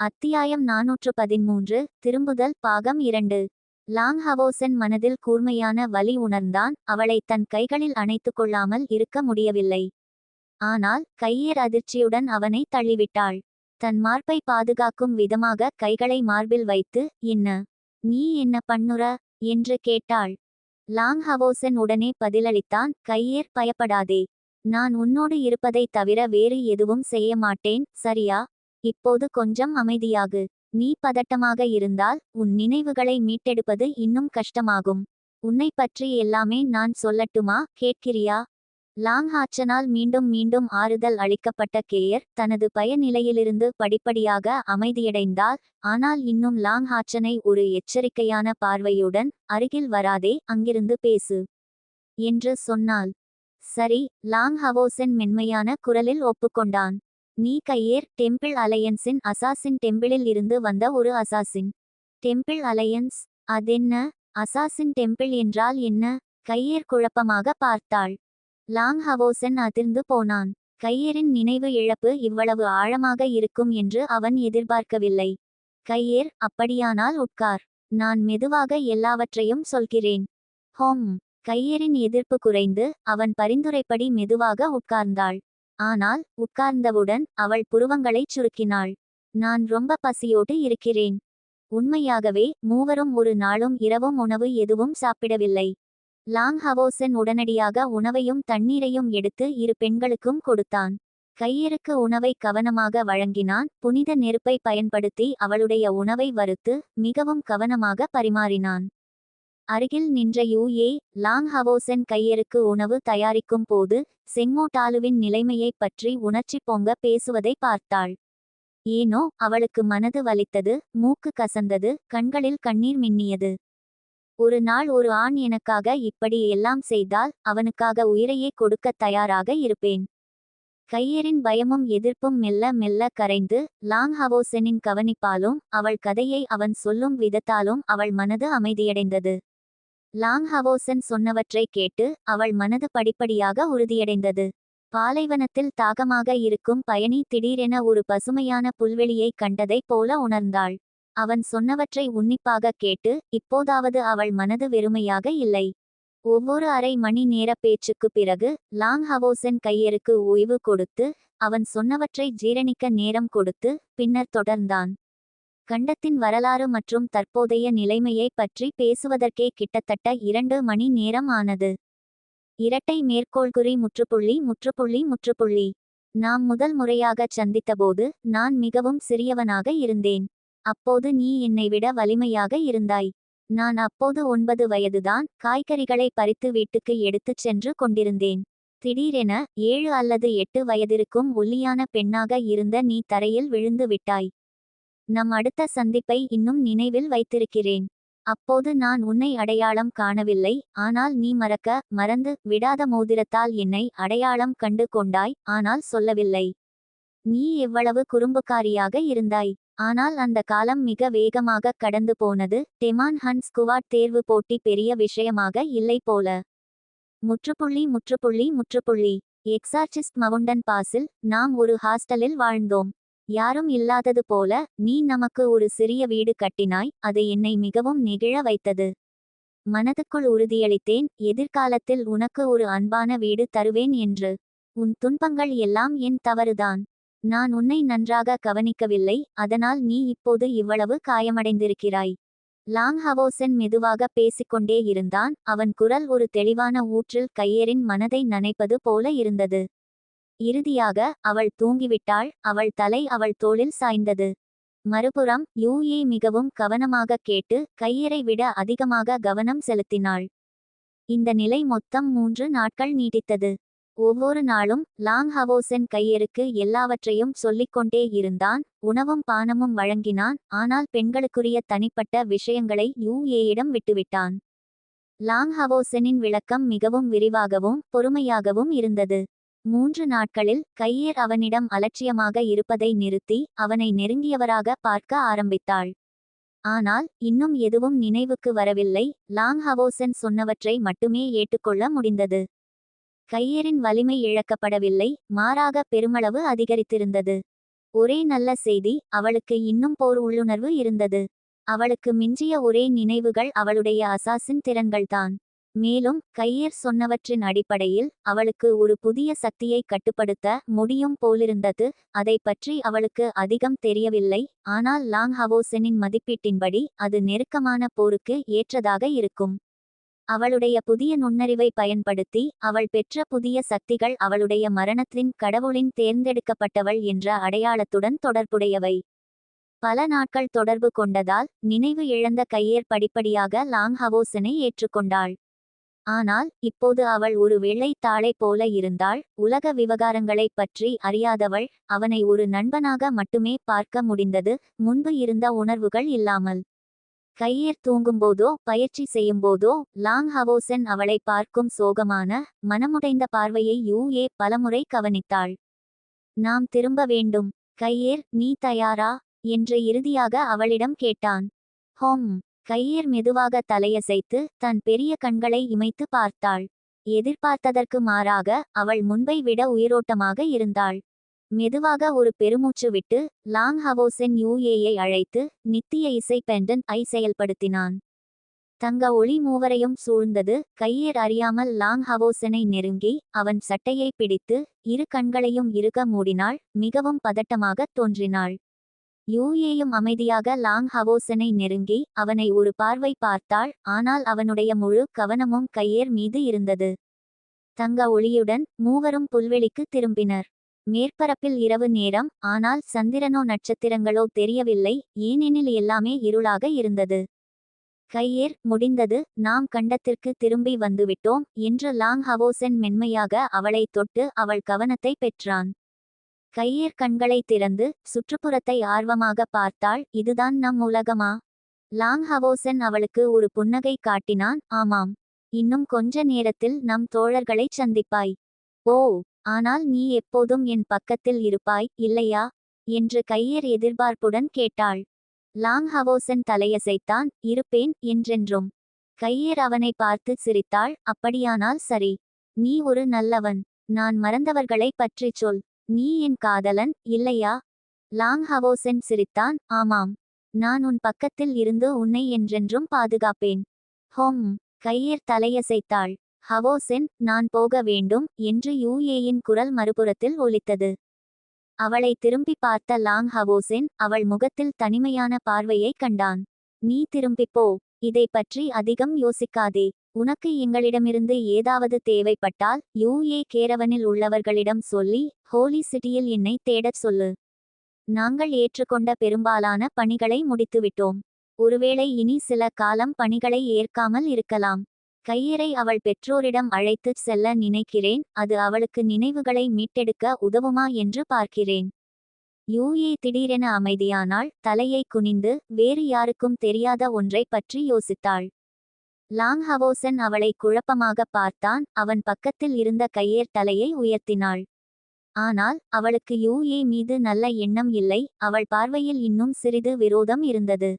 அத்தியாயம் நாநூற்று பதிமூன்று திரும்புதல் பாகம் இரண்டு. லாங் ஹவோசன் மனதில் கூர்மையான வலி உணர்ந்தான் அவளை தன் கைகளில் அணைத்துக் கொள்ளாமல் இருக்க முடியவில்லை. ஆனால் கையேர் அதிர்ச்சியுடன் அவனை தள்ளிவிட்டாள். தன் மார்பை பாதுகாக்கும் விதமாக கைகளை மார்பில் வைத்து என்ன? நீ என்ன பண்ணுற என்று கேட்டாள். லாங் ஹவோசன் உடனே பதிலளித்தான் கையேர் பயப்படாதே. நான் உன்னோடு இருப்பதைத் தவிர வேறு எதுவும் செய்ய மாட்டேன் சரியா? இப்போது கொஞ்சம் அமைதியாகு. நீ பதட்டமாக இருந்தால் உன் நினைவுகளை மீட்டெடுப்பது இன்னும் கஷ்டமாகும். உன்னை பற்றி எல்லாமே நான் சொல்லட்டுமா? கேட்கிறியா? லாங் ஹாச்சனால் மீண்டும் மீண்டும் ஆறுதல் அளிக்கப்பட்ட கேயர் தனது பயநிலையிலிருந்து படிப்படியாக அமைதியடைந்தார் ஆனால் இன்னும் லாங் ஹாச்சனை ஒரு எச்சரிக்கையான பார்வையுடன் அருகில் வராதே அங்கிருந்து பேசு என்று சொன்னாள். சரி லாங் ஹவோசன் மென்மையான குரலில் ஒப்புக்கொண்டான். நீ கையேர் டெம்பிள் அலையன்ஸின் அசாசின் டெம்பிளில் இருந்து வந்த ஒரு அசாசின். டெம்பிள் அலையன்ஸ் அதென்ன? அசாசின் டெம்பிள் என்றால் என்ன? கையேர் குழப்பமாக பார்த்தாள். லாங் ஹவோசன் அதிர்ந்து போனான். கையேரின் நினைவு இழப்பு இவ்வளவு ஆழமாக இருக்கும் என்று அவன் எதிர்பார்க்கவில்லை. கையேர் அப்படியானால் உட்கார். நான் மெதுவாக எல்லாவற்றையும் சொல்கிறேன். ஹோம். கையேரின் எதிர்ப்பு குறைந்து அவன் பரிந்துரைப்படி மெதுவாக உட்கார்ந்தாள். ஆனால் உட்கார்ந்தவுடன் அவள் புருவங்களைச் சுருக்கினாள். நான் ரொம்ப பசியோடு இருக்கிறேன். உண்மையாகவே மூவரும் ஒரு நாளும் இரவும் உணவு எதுவும் சாப்பிடவில்லை. லாங் ஹவோசன் உடனடியாக உணவையும் தண்ணீரையும் எடுத்து இரு பெண்களுக்கும் கொடுத்தான். கையிருக்கு உணவை கவனமாக வழங்கினான். புனித நெருப்பை பயன்படுத்தி அவளுடைய உணவை வறுத்து மிகவும் கவனமாக பரிமாறினான். அருகில் நின்ற யூஏ லாங் ஹவோசன் கையருக்கு உணவு தயாரிக்கும் போது செங்கோட்டாலுவின் நிலைமையைப் பற்றி உணர்ச்சி பொங்க பேசுவதை பார்த்தாள். ஏனோ அவளுக்கு மனது வலித்தது மூக்கு கசந்தது கண்களில் கண்ணீர் மின்னியது. ஒரு நாள் ஒரு ஆண் எனக்காக இப்படி எல்லாம் செய்தால் அவனுக்காக உயிரையே கொடுக்க தயாராக இருப்பேன். கையரின் பயமும் எதிர்ப்பும் மெல்ல மெல்ல கரைந்து லாங் ஹவோசனின் கவனிப்பாலும் அவள் கதையை அவன் சொல்லும் விதத்தாலும் அவள் மனது அமைதியடைந்தது. லாங் ஹவோசன் சொன்னவற்றை கேட்டு அவள் மனது படிப்படியாக உறுதியடைந்தது. பாலைவனத்தில் தாகமாக இருக்கும் பயணி திடீரென ஒரு பசுமையான புல்வெளியை கண்டதைப் போல உணர்ந்தாள். அவன் சொன்னவற்றை உன்னிப்பாக கேட்டு இப்போதாவது அவள் மனது வெறுமையாக இல்லை. ஒவ்வொரு அரை மணி நேர பேச்சுக்கு பிறகு லாங் ஹவோசன் கையருக்கு ஓய்வு கொடுத்து அவன் சொன்னவற்றை ஜீரணிக்க நேரம் கொடுத்து பின்னர் தொடர்ந்தான். கண்டத்தின் வரலாறு மற்றும் தற்போதைய நிலைமையை பற்றி பேசுவதற்கே கிட்டத்தட்ட இரண்டு மணி நேரம் ஆனது. இரட்டை மேற்கோள்குறி முற்றுப்புள்ளி முற்றுப்புள்ளி முற்றுப்புள்ளி. நாம் முதல் முறையாகச் சந்தித்தபோது நான் மிகவும் சிறியவனாக இருந்தேன். அப்போது நீ என்னை விட வலிமையாக இருந்தாய். நான் அப்போது ஒன்பது வயதுதான் காய்கறிகளை பறித்து வீட்டுக்கு எடுத்துச் சென்று கொண்டிருந்தேன். திடீரென ஏழு அல்லது எட்டு வயதிருக்கும் ஒல்லியான பெண்ணாக இருந்த நீ தரையில் விழுந்து விட்டாய். நம் அடுத்த சந்திப்பை இன்னும் நினைவில் வைத்திருக்கிறேன். அப்போது நான் உன்னை அடையாளம் காணவில்லை. ஆனால் நீ மறக்க மறந்து விடாத மோதிரத்தால் என்னை அடையாளம் கண்டு கொண்டாய். ஆனால் சொல்லவில்லை. நீ எவ்வளவு குறும்புக்காரியாக இருந்தாய். ஆனால் அந்த காலம் மிக வேகமாக கடந்து போனது. டெமான் ஹன் ஸ்குவாட் தேர்வு போட்டி பெரிய விஷயமாக இல்லை போல. முற்றுப்புள்ளி முற்றுப்புள்ளி முற்றுப்புள்ளி. எக்ஸார்சிஸ்ட் மவுண்டன் பாஸில் நாம் ஒரு ஹாஸ்டலில் வாழ்ந்தோம். யாரும் இல்லாதது போல நீ நமக்கு ஒரு சிறிய வீடு கட்டினாய் அது என்னை மிகவும் நெகிழ வைத்தது. மனதுக்குள் உறுதியளித்தேன் எதிர்காலத்தில் உனக்கு ஒரு அன்பான வீடு தருவேன் என்று. உன் துன்பங்கள் எல்லாம் என் தவறுதான். நான் உன்னை நன்றாக கவனிக்கவில்லை அதனால் நீ இப்போது இவ்வளவு காயமடைந்திருக்கிறாய். லாங் ஹவோசன் மெதுவாக பேசிக்கொண்டே இருந்தான் அவன் குரல் ஒரு தெளிவான ஊற்றில் கையேறின் மனதை நனைப்பது போல இருந்தது. இறுதியாக அவள் தூங்கிவிட்டாள். அவள் தலை அவள் தோளில் சாய்ந்தது. மறுபுறம் யூஏ மிகவும் கவனமாக கேட்டு கையரை விட அதிகமாக கவனம் செலுத்தினாள். இந்த நிலை மொத்தம் மூன்று நாட்கள் நீடித்தது. ஒவ்வொரு நாளும் லாங் ஹவோசன் கையருக்கு எல்லாவற்றையும் சொல்லிக்கொண்டே இருந்தான். உணவும் பானமும் வழங்கினான். ஆனால் பெண்களுக்குரிய தனிப்பட்ட விஷயங்களை யூஏயிடம் விட்டுவிட்டான். லாங் ஹவோசனின் விளக்கம் மிகவும் விரிவாகவும் பொறுமையாகவும் இருந்தது. மூன்று நாட்களில் கையேர் அவனிடம் அலட்சியமாக இருப்பதை நிறுத்தி அவனை நெருங்கியவராக பார்க்க ஆரம்பித்தாள். ஆனால் இன்னும் எதுவும் நினைவுக்கு வரவில்லை. லாங் ஹவோசன் சொன்னவற்றை மட்டுமே ஏற்றுக்கொள்ள முடிந்தது. கையேரின் வலிமை இழக்கப்படவில்லை. மாறாக பெருமளவு அதிகரித்திருந்தது. ஒரே நல்ல செய்தி அவளுக்கு இன்னும் போர் உள்ளுணர்வு இருந்தது. அவளுக்கு மிஞ்சிய ஒரே நினைவுகள் அவளுடைய அசாசின் திறன்கள்தான். மேலும் கையேர் சொன்னவற்றின் அடிப்படையில் அவளுக்கு ஒரு புதிய சக்தியை கட்டுப்படுத்த முடியும் போலிருந்தது. அதை பற்றி அவளுக்கு அதிகம் தெரியவில்லை. ஆனால் லாங் ஹவோசனின் மதிப்பீட்டின்படி அது நெருக்கமான போருக்கு ஏற்றதாக இருக்கும். அவளுடைய புதிய நுண்ணறிவை பயன்படுத்தி அவள் பெற்ற புதிய சக்திகள் அவளுடைய மரணத்தின் கடவுளின் தேர்ந்தெடுக்கப்பட்டவள் என்ற அடையாளத்துடன் தொடர்புடையவை. பல நாட்கள் தொடர்பு கொண்டதால் நினைவு இழந்த கையேர் படிப்படியாக லாங் ஹவோசனை ஏற்றுக்கொண்டாள். ஆனால் இப்போது அவள் ஒரு வெள்ளைத்தாளை போல இருந்தாள். உலக விவகாரங்களைப் பற்றி அறியாதவள் அவனை ஒரு நண்பனாக மட்டுமே பார்க்க முடிந்தது. முன்பு இருந்த உணர்வுகள் இல்லாமல். கையேர் தூங்கும்போதோ பயிற்சி செய்யும்போதோ லாங் ஹவோசன் அவளை பார்க்கும் சோகமான மனமுடைந்த பார்வையை யூ ஏ பலமுறை கவனித்தாள். நாம் திரும்ப வேண்டும். கையேர் நீ தயாரா? என்று இறுதியாக அவளிடம் கேட்டான். ஹோம். கையேர் மெதுவாக தலையசைத்து தன் பெரிய கண்களை இமைத்து பார்த்தாள். எதிர்பார்த்ததற்கு மாறாக அவள் முன்பை விட உயிரோட்டமாக இருந்தாள். மெதுவாக ஒரு பெருமூச்சு விட்டு லாங் ஹவோசென் யூஏயை அழைத்து நித்திய இசை பெண்டன் ஐ செயல்படுத்தினான். தங்க ஒளி மூவரையும் சூழ்ந்தது கையேர் அறியாமல் லாங் ஹவோசனை நெருங்கி அவன் சட்டையை பிடித்து இரு கண்களையும் இறுக மூடினாள் மிகவும் பதட்டமாகத் தோன்றினாள். யூஏயும் அமைதியாக லாங் ஹவோசனை நெருங்கி அவனை ஒரு பார்வை பார்த்தாள் ஆனால் அவனுடைய முழு கவனமும் கையேர் மீது இருந்தது. தங்க ஒளியுடன் மூவரும் புல்வெளிக்கு திரும்பினர். மேற்பரப்பில் இரவு நேரம் ஆனால் சந்திரனோ நட்சத்திரங்களோ தெரியவில்லை ஏனெனில் எல்லாமே இருளாக இருந்தது. கையேர் முடிந்தது நாம் கண்டத்திற்கு திரும்பி வந்துவிட்டோம் என்று லாங் ஹவோசன் மென்மையாக அவளை தொட்டு அவள் கவனத்தை பெற்றான். கையீர் கண்களை திறந்து சுற்றுப்புறத்தை ஆர்வமாக பார்த்தாள் இதுதான் நம் உலகமா? லாங் ஹவோசன் அவளுக்கு ஒரு புன்னகை காட்டினான் ஆமாம். இன்னும் கொஞ்ச நேரத்தில் நம் தோழர்களைச் சந்திப்பாய். ஓ ஆனால் நீ எப்போதும் என் பக்கத்தில் இருப்பாய் இல்லையா? என்று கையர் எதிர்பார்ப்புடன் கேட்டாள். லாங் ஹவோசன் தலையசைத்தான் இருப்பேன் என்றென்றும். கையர் அவனை பார்த்து சிரித்தாள் அப்படியானால் சரி. நீ ஒரு நல்லவன். நான் மறந்தவர்களை பற்றிச் சொல். நீ என் காதலன் இல்லையா? லாங் ஹவோசென் சிரித்தான். ஆமாம். நான் உன் பக்கத்தில் இருந்து உன்னை என்றென்றும் பாதுகாப்பேன். ஹோம். கையர் தலையசைத்தாள். ஹவோசென் நான் போக வேண்டும் என்று யூஏயின் குரல் மறுபுறத்தில் ஒலித்தது. அவளை திரும்பி பார்த்த லாங் ஹவோசென் அவள் முகத்தில் தனிமையான பார்வையை கண்டான். நீ திரும்பிப் போ. இதை பற்றி அதிகம் யோசிக்காதே. உனக்கு எங்களிடமிருந்து ஏதாவது தேவைப்பட்டால் யூஏ கேரவனில் உள்ளவர்களிடம் சொல்லி ஹோலி சிட்டியில் என்னை தேடச் சொல்லு. நாங்கள் ஏற்றுக்கொண்ட பெரும்பாலான பணிகளை முடித்துவிட்டோம். ஒருவேளை இனி சில காலம் பணிகளை ஏற்காமல் இருக்கலாம். கையரை அவள் பெற்றோரிடம் அழைத்துச் செல்ல நினைக்கிறேன் அது அவளுக்கு நினைவுகளை மீட்டெடுக்க உதவுமா என்று பார்க்கிறேன். யூஏ திடீரென அமைதியானால் தலையை குனிந்து வேறு யாருக்கும் தெரியாத ஒன்றை பற்றி யோசித்தாள். லாங் ஹவோசன் அவளை குழப்பமாக பார்த்தான். அவன் பக்கத்தில் இருந்த கையேர் தலையை உயர்த்தினாள். ஆனால் அவளுக்கு யூஏ மீது நல்ல எண்ணம் இல்லை. அவள் பார்வையில் இன்னும் சிறிது விரோதம் இருந்தது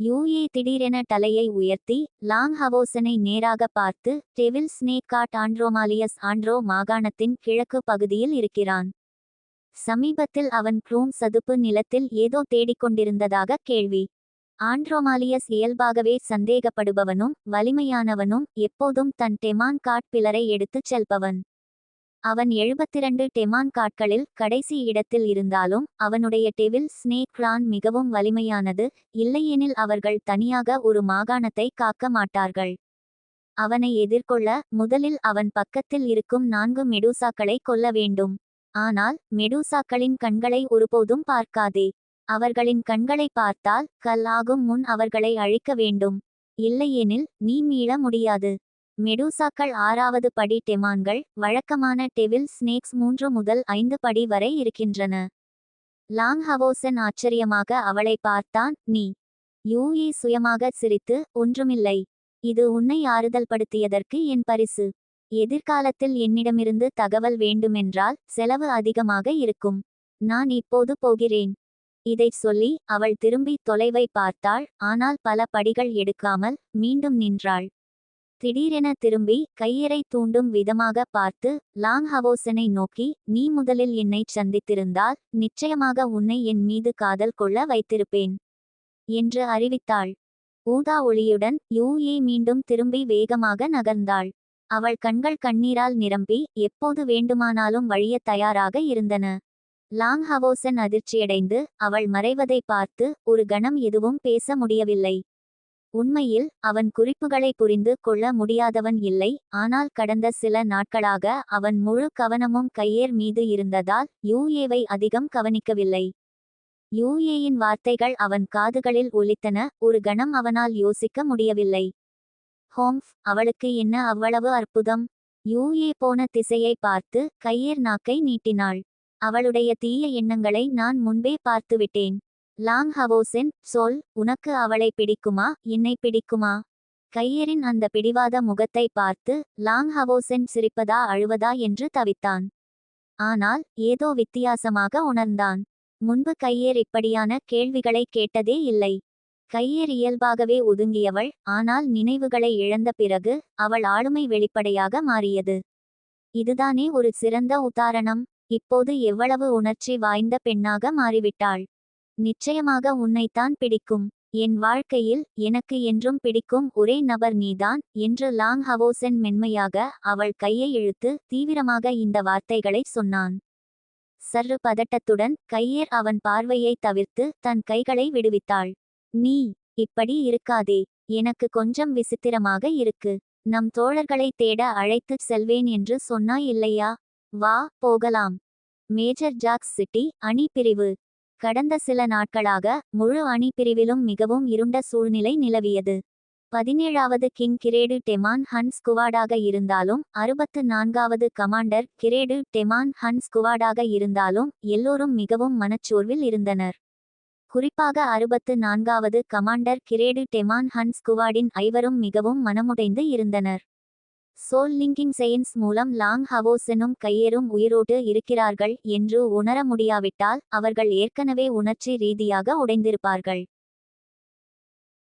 யூஏ திடீரென தலையை உயர்த்தி லாங் ஹவோசனை நேராக பார்த்து டெவில் ஸ்னேக்காட் ஆண்ட்ரோமாலியஸ் ஆண்ட்ரோ மாகாணத்தின் கிழக்கு பகுதியில் இருக்கிறான். சமீபத்தில் அவன் குரோம் சதுப்பு நிலத்தில் ஏதோ தேடிக்கொண்டிருந்ததாக கேள்வி. ஆண்ட்ரோமாலியஸ் இயல்பாகவே சந்தேகப்படுபவனும் வலிமையானவனும் எப்போதும் தன் டெமான் காட்பிலரை எடுத்துச் செல்பவன். அவன் எழுபத்திரண்டு டெமான் காட்களில் கடைசி இடத்தில் இருந்தாலும் அவனுடைய டெவில் ஸ்னேக் கிளான் மிகவும் வலிமையானது இல்லையெனில் அவர்கள் தனியாக ஒரு மாகாணத்தை காக்க மாட்டார்கள். அவனை எதிர்கொள்ள முதலில் அவன் பக்கத்தில் இருக்கும் நான்கு மெடூசாக்களை கொல்ல வேண்டும். ஆனால் மெடூசாக்களின் கண்களை ஒருபோதும் பார்க்காதே. அவர்களின் கண்களை பார்த்தால் கல் ஆகும் முன் அவர்களை அழிக்க வேண்டும். இல்லையெனில் நீ மீள முடியாது. மெடூசாக்கள் ஆறாவது படி டெமான்கள் வழக்கமான டெவில் ஸ்னேக்ஸ் மூன்று முதல் ஐந்து படி வரை இருக்கின்றன. லாங் ஹவோசன் ஆச்சரியமாக அவளை பார்த்தான் நீ யூஇ சுயமாக சிரித்து ஒன்றுமில்லை. இது உன்னை ஆறுதல் படுத்தியதற்கு என் பரிசு. எதிர்காலத்தில் என்னிடமிருந்து தகவல் வேண்டுமென்றால் செலவு அதிகமாக இருக்கும். நான் இப்போது போகிறேன். இதைச் சொல்லி அவள் திரும்பி தொலைவை பார்த்தாள். ஆனால் பல படிகள் எடுக்காமல் மீண்டும் நின்றாள். திடீரென திரும்பி கையறை தூண்டும் விதமாக பார்த்து லாங் ஹவோசனை நோக்கி நீ முதலில் என்னைச் சந்தித்திருந்தால் நிச்சயமாக உன்னை என் மீது காதல் கொள்ள வைத்திருப்பேன் என்று அறிவித்தாள். ஊதா ஒளியுடன் யூஏ மீண்டும் திரும்பி வேகமாக நகர்ந்தாள். அவள் கண்கள் கண்ணீரால் நிரம்பி எப்போது வேண்டுமானாலும் வழிய தயாராக இருந்தன. லாங் ஹவோசன் அதிர்ச்சியடைந்து அவள் மறைவதை பார்த்து ஒரு கணம் எதுவும் பேச முடியவில்லை. உண்மையில் அவன் குறிப்புகளை புரிந்து கொள்ள முடியாதவன் இல்லை ஆனால் கடந்த சில நாட்களாக அவன் முழு கவனமும் கையேர் மீது இருந்ததால் யூஏவை அதிகம் கவனிக்கவில்லை. யூஏயின் வார்த்தைகள் அவன் காதுகளில் ஒலித்தன ஒரு கணம் அவனால் யோசிக்க முடியவில்லை. ஹோம்ஸ் அவளுக்கு என்ன அவ்வளவு அற்புதம்? யூஏ போன திசையை பார்த்து கையேர் நாக்கை நீட்டினாள். அவளுடைய தீய எண்ணங்களை நான் முன்பே பார்த்துவிட்டேன். லாங் ஹவோசென் சொல் உனக்கு அவளை பிடிக்குமா? என்னை பிடிக்குமா? கையரின் அந்த பிடிவாத முகத்தை பார்த்து லாங் ஹவோசென் சிரிப்பதா அழுவதா என்று தவித்தான். ஆனால் ஏதோ வித்தியாசமாக உணர்ந்தான். முன்பு கையேர் இப்படியான கேள்விகளை கேட்டதே இல்லை. கையேர் இயல்பாகவே ஒதுங்கியவள் ஆனால் நினைவுகளை இழந்த பிறகு அவள் ஆளுமை வெளிப்படையாக மாறியது. இதுதானே ஒரு சிறந்த உதாரணம். இப்போது எவ்வளவு உணர்ச்சி வாய்ந்த பெண்ணாக மாறிவிட்டாள். நிச்சயமாக உன்னைத்தான் பிடிக்கும். என் வாழ்க்கையில் எனக்கு என்றும் பிடிக்கும் ஒரே நபர் நீதான் என்று லாங் ஹவோசென் மென்மையாக அவள் கையை இழுத்து தீவிரமாக இந்த வார்த்தைகளை சொன்னான். சற்று பதட்டத்துடன் கையேர் அவன் பார்வையை தவிர்த்து தன் கைகளை விடுவித்தாள். நீ இப்படி இருக்காதே. எனக்கு கொஞ்சம் விசித்திரமாக இருக்கு. நம் தோழர்களை தேட அழைத்துச் செல்வேன் என்று சொன்னாய் இல்லையா? வா போகலாம். மேஜர் ஜாக்ஸ் சிட்டி அணி பிரிவு. கடந்த சில நாட்களாக முழு அணி பிரிவிலும் மிகவும் இருண்ட சூழ்நிலை நிலவியது. பதினேழாவது கிங் கிரேடு டெமான் ஹன் ஸ்குவாடாக இருந்தாலும் அறுபத்து நான்காவது கமாண்டர் கிரேடு டெமான் ஹன் ஸ்குவாடாக இருந்தாலும் எல்லோரும் மிகவும் மனச்சோர்வில் இருந்தனர். குறிப்பாக அறுபத்து நான்காவது கமாண்டர் கிரேடு டெமான் ஹன் ஸ்குவாடின் ஐவரும் மிகவும் மனமுடைந்து இருந்தனர். சோல் லிங்கிங் செயின்ஸ் மூலம் லாங் ஹவோசனும் கையேறும் உயிரோடு இருக்கிறார்கள் என்று உணர முடியாவிட்டால் அவர்கள் ஏற்கனவே உணர்ச்சி ரீதியாக உடைந்திருப்பார்கள்.